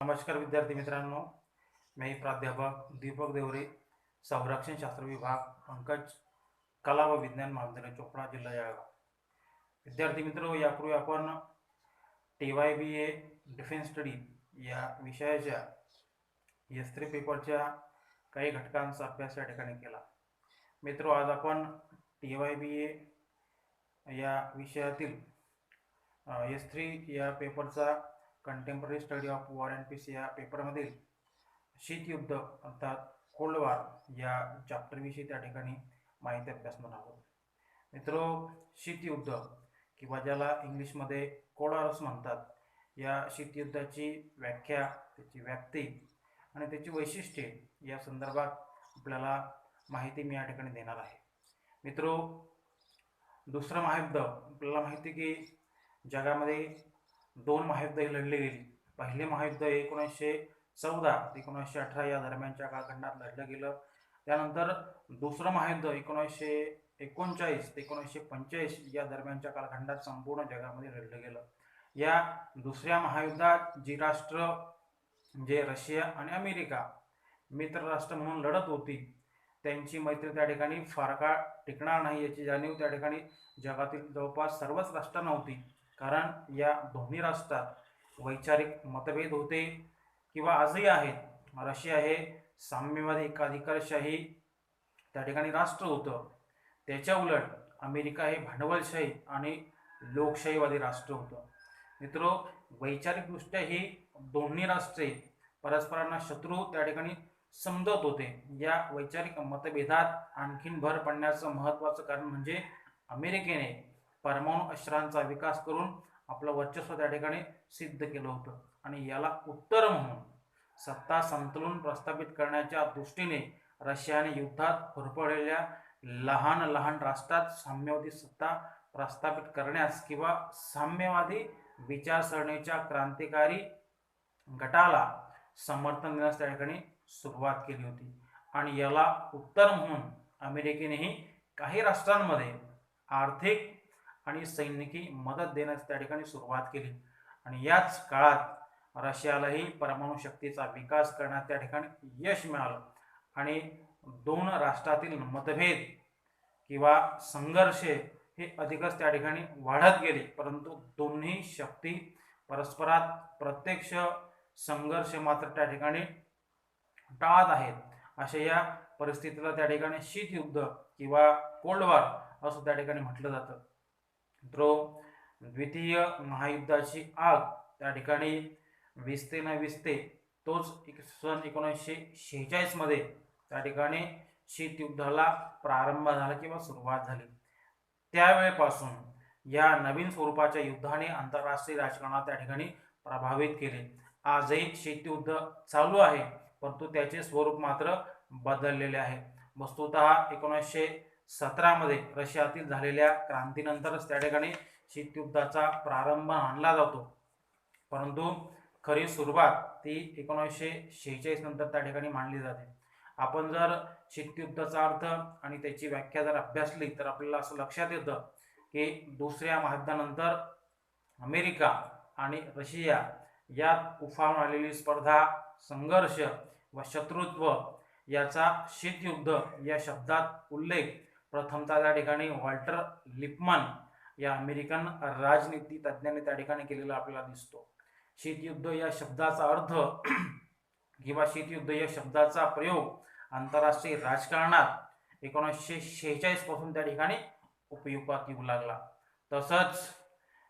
नमस्कार विद्यार्थी मित्रांनो. मी प्राध्यापक दीपक देवरे संरक्षण शास्त्र विभाग पंकज कला व विज्ञान महाविद्यालय चोपडा जिल्हा जळगाव विद्यार्थी मित्र यापूर्वी आपण T Y B A defence study या विषयाच्या एस थ्री पेपरच्या काही घटकांचा अभ्यास या ठिकाणी केला. मित्र आज आपण टी वाय बी ए या विषयातील एस थ्री या पेपरचा contemporary study of war and peace या पेपरमधील शीतयुद्ध अर्थात कोल्ड वॉर या चॅप्टरविषयी त्या ठिकाणी माहिती अभ्यासणार आहोत. मित्रो शीतयुद्ध किंवा ज्याला इंग्लिशमध्ये कोडारस म्हणतात या शीतयुद्धाची व्याख्या त्याची व्याप्ती आणि त्याची वैशिष्ट्ये या संदर्भात आपल्याला माहिती मी या ठिकाणी देणार आहे. मित्रो दुसरं महायुद्ध आपल्याला माहिती की जगामध्ये दोन महायुद्धही लढली गेली. पहिले महायुद्ध एकोणीसशे चौदा ते एकोणीसशे अठरा या दरम्यानच्या कालखंडात लढलं गेलं. त्यानंतर दुसरं महायुद्ध एकोणीसशे एकोणचाळीस ते एकोणीसशे पंचेचाळीस या दरम्यानच्या कालखंडात संपूर्ण जगामध्ये लढलं गेलं. या दुसऱ्या महायुद्धात जी राष्ट्र जे रशिया आणि अमेरिका मित्र राष्ट्र म्हणून लढत होती त्यांची मैत्री त्या ठिकाणी फार काळ टिकणार नाही याची जाणीव त्या ठिकाणी जगातील जवळपास सर्वच राष्ट्रांना होती. कारण या दोन्ही राष्ट्रात वैचारिक मतभेद होते किंवा आजही आहेत. रशिया हे साम्यवादी एकाधिकारशाही त्या ठिकाणी राष्ट्र होतं. त्याच्या उलट अमेरिका हे भांडवलशाही आणि लोकशाहीवादी राष्ट्र होतं. मित्रो वैचारिकदृष्ट्या ही दोन्ही राष्ट्रे परस्परांना शत्रू त्या ठिकाणी समजत होते. या वैचारिक मतभेदात आणखीन भर पडण्याचं महत्त्वाचं कारण म्हणजे अमेरिकेने परमाणु अस्त्रांचा विकास करून आपलं वर्चस्व त्या ठिकाणी सिद्ध केलं होतं. आणि याला उत्तर म्हणून सत्ता संतुलन प्रस्थापित करण्याच्या दृष्टीने रशियाने युद्धात होरपडलेल्या लहान लहान राष्ट्रात साम्यवादी सत्ता प्रस्थापित करण्यास किंवा साम्यवादी विचारसरणीच्या क्रांतिकारी गटाला समर्थन देण्यास त्या ठिकाणी सुरुवात केली होती. आणि याला उत्तर म्हणून अमेरिकेनेही काही राष्ट्रांमध्ये आर्थिक आणि सैनिकी मदत देण्यास त्या ठिकाणी सुरुवात केली. आणि याच काळात रशियालाही परमाणु शक्तीचा विकास करण्यात त्या ठिकाणी यश मिळालं. आणि दोन राष्ट्रातील मतभेद किंवा संघर्ष हे अधिकच त्या ठिकाणी वाढत गेले. परंतु दोन्ही शक्ती परस्परात प्रत्यक्ष संघर्ष मात्र त्या ठिकाणी टाळत आहेत. अशा या परिस्थितीला त्या ठिकाणी शीतयुद्ध किंवा कोल्ड वॉर असं त्या ठिकाणी म्हटलं जातं. मित्रो द्वितीय महायुद्धाची आग त्या ठिकाणी विसते न विसते तोच एक सन एकोणीसशे शेहेचाळीसमध्ये त्या ठिकाणी शीतयुद्धाला प्रारंभ झाला किंवा सुरुवात झाली. त्यावेळेपासून या नवीन स्वरूपाच्या युद्धाने आंतरराष्ट्रीय राजकारणात त्या ठिकाणी प्रभावित केले. आजही शीतयुद्ध चालू आहे परंतु त्याचे स्वरूप मात्र बदललेले आहे. वस्तुत एकोणीसशे सतरामध्ये रशियातील झालेल्या क्रांतीनंतरच त्या ठिकाणी शीतयुद्धाचा प्रारंभ आणला जातो. परंतु खरी सुरुवात ती एकोणीसशे शेहेचाळीस नंतर त्या ठिकाणी मांडली जाते. आपण जर शीतयुद्धाचा अर्थ आणि त्याची व्याख्या जर अभ्यासली तर आपल्याला असं लक्षात येतं की दुसऱ्या महायुद्धानंतर अमेरिका आणि रशिया यात उफाळून आलेली स्पर्धा संघर्ष व शत्रुत्व याचा शीतयुद्ध या शब्दात उल्लेख प्रथमतः त्या ठिकाणी वॉल्टर लिपमन या अमेरिकन राजनीती तज्ज्ञाने त्या ठिकाणी केलेला आपल्याला दिसतो. शीतयुद्ध या शब्दाचा अर्थ किंवा शीतयुद्ध या शब्दाचा प्रयोग आंतरराष्ट्रीय राजकारणात एकोणीसशे शेहेचाळीसपासून त्या ठिकाणी उपयोगात येऊ लागला. तसंच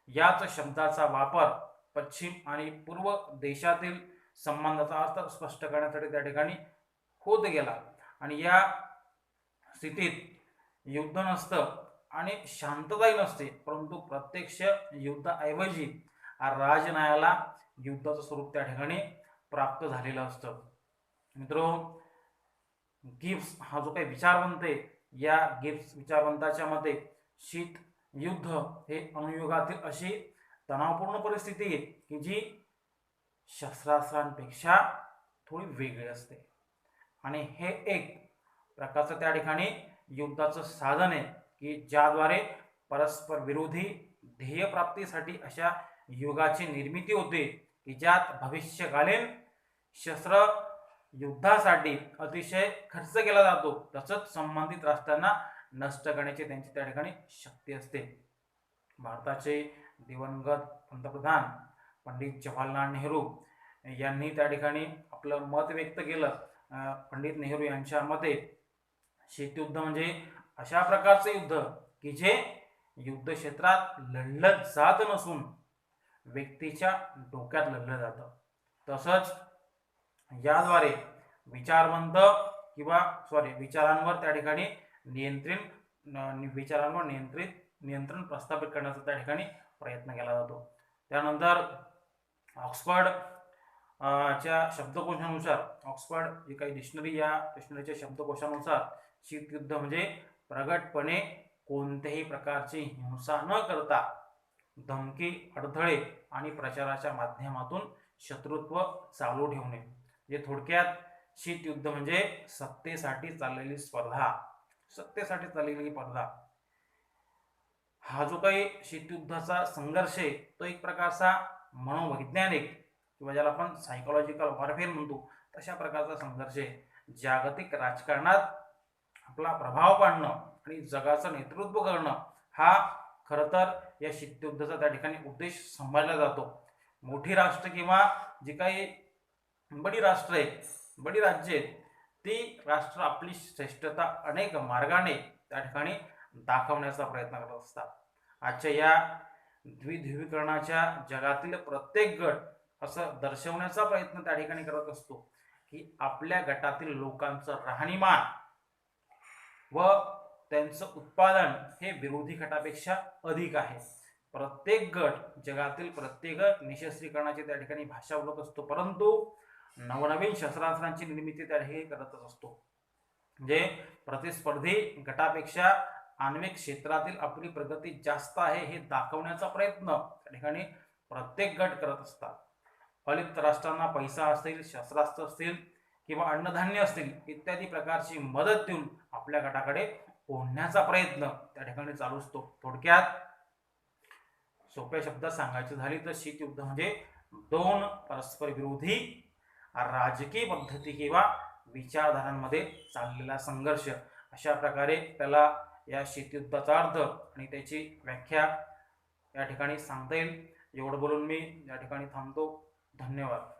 याच शब्दाचा वापर पश्चिम आणि पूर्व देशातील संबंधाचा अर्थ स्पष्ट करण्यासाठी त्या ठिकाणी होत गेला. आणि या स्थितीत युद्ध नसतं आणि शांतताही नसते. परंतु प्रत्यक्ष युद्धाऐवजी राजनायाला युद्धाचं स्वरूप त्या ठिकाणी प्राप्त झालेलं असतं. मित्रो गिब्स हा जो काही विचारवंत आहे या गिब्स विचारवंताच्या मते शीत युद्ध हे अनुयुगातील अशी तणावपूर्ण परिस्थिती आहे की जी शस्त्रास्त्रांपेक्षा थोडी वेगळी असते. आणि हे एक प्रकारचं त्या ठिकाणी युद्धाचं साधन आहे की ज्याद्वारे परस्पर विरोधी ध्येयप्राप्तीसाठी अशा युगाची निर्मिती होते की ज्यात भविष्यकालीन शस्त्र युद्धासाठी अतिशय खर्च केला जातो. तसंच संबंधित राष्ट्रांना नष्ट करण्याची त्यांची त्या ठिकाणी शक्ती असते. भारताचे दिवंगत पंतप्रधान पंडित जवाहरलाल नेहरू यांनी त्या ठिकाणी आपलं मत व्यक्त केलं. पंडित नेहरू यांच्या मते शीतयुद्ध म्हणजे अशा प्रकारचं युद्ध की जे युद्ध क्षेत्रात लढलं जात नसून व्यक्तीच्या डोक्यात लढलं जातं. तसंच याद्वारे विचारवंत किंवा सॉरी विचारांवर त्या ठिकाणी नियंत्रण विचारांवर नियंत्रित नियंत्रण प्रस्थापित करण्याचा त्या ठिकाणी प्रयत्न केला जातो. त्यानंतर ऑक्सफर्ड च्या शब्दकोशानुसार ऑक्सफर्ड जी काही डिक्शनरी या डिक्शनरीच्या शब्दकोशानुसार शीतयुद्ध म्हणजे प्रगटपणे कोणत्याही प्रकारची हिंसा न करता धमकी अडथळे आणि प्रचाराच्या माध्यमातून शत्रुत्व चालू ठेवणे. जे थोडक्यात शीतयुद्ध म्हणजे सत्तेसाठी चाललेली स्पर्धा. सत्तेसाठी चाललेली स्पर्धा. हा जो काही शीतयुद्धाचा संघर्ष आहे तो एक प्रकारचा मनोवैज्ञानिक किंवा ज्याला आपण सायकोलॉजिकल वॉरफेअर म्हणतो तशा प्रकारचा संघर्ष आहे. जागतिक राजकारणात आपला प्रभाव पाडणं आणि जगाचं नेतृत्व करणं हा खरं तर या शित्युद्धाचा त्या ठिकाणी उद्देश समजला जातो. मोठी राष्ट्र किंवा जी काही बडी राष्ट्र आहेत बडी राज्य आहेत ती राष्ट्र आपली श्रेष्ठता अनेक मार्गाने त्या ठिकाणी दाखवण्याचा प्रयत्न करत असतात. आजच्या या द्विध्रुवीकरणाच्या जगातील प्रत्येक गट असं दर्शवण्याचा प्रयत्न त्या ठिकाणी करत असतो. की आपल्या गटातील लोकांचं राहणीमान व त्यांचं उत्पादन हे विरोधी गटापेक्षा अधिक आहे. प्रत्येक गट जगातील प्रत्येक गट निशस्त्रीकरणाची त्या ठिकाणी भाषा बोलत असतो परंतु नवनवीन शस्त्रास्त्रांची निर्मिती त्या ठिकाणी करतच असतो. म्हणजे प्रतिस्पर्धी गटापेक्षा आण्विक क्षेत्रातील आपली प्रगती जास्त आहे हे दाखवण्याचा प्रयत्न त्या ठिकाणी प्रत्येक गट करत असतात. अलिप्त राष्ट्रांना पैसा असतील शस्त्रास्त्र असतील किंवा अन्नधान्य असतील इत्यादी प्रकारची मदत देऊन आपल्या गटाकडे ओढण्याचा प्रयत्न त्या ठिकाणी चालू असतो. थोडक्यात सोप्या शब्दात सांगायचं झाली तर शीतयुद्ध म्हणजे दोन परस्पर विरोधी राजकीय पद्धती किंवा विचारधारांमध्ये चाललेला संघर्ष. अशा प्रकारे त्याला या शीतयुद्धाचा अर्थ आणि त्याची व्याख्या या ठिकाणी सांगता येईल. एवढं बोलून मी या ठिकाणी थांबतो. धन्यवाद.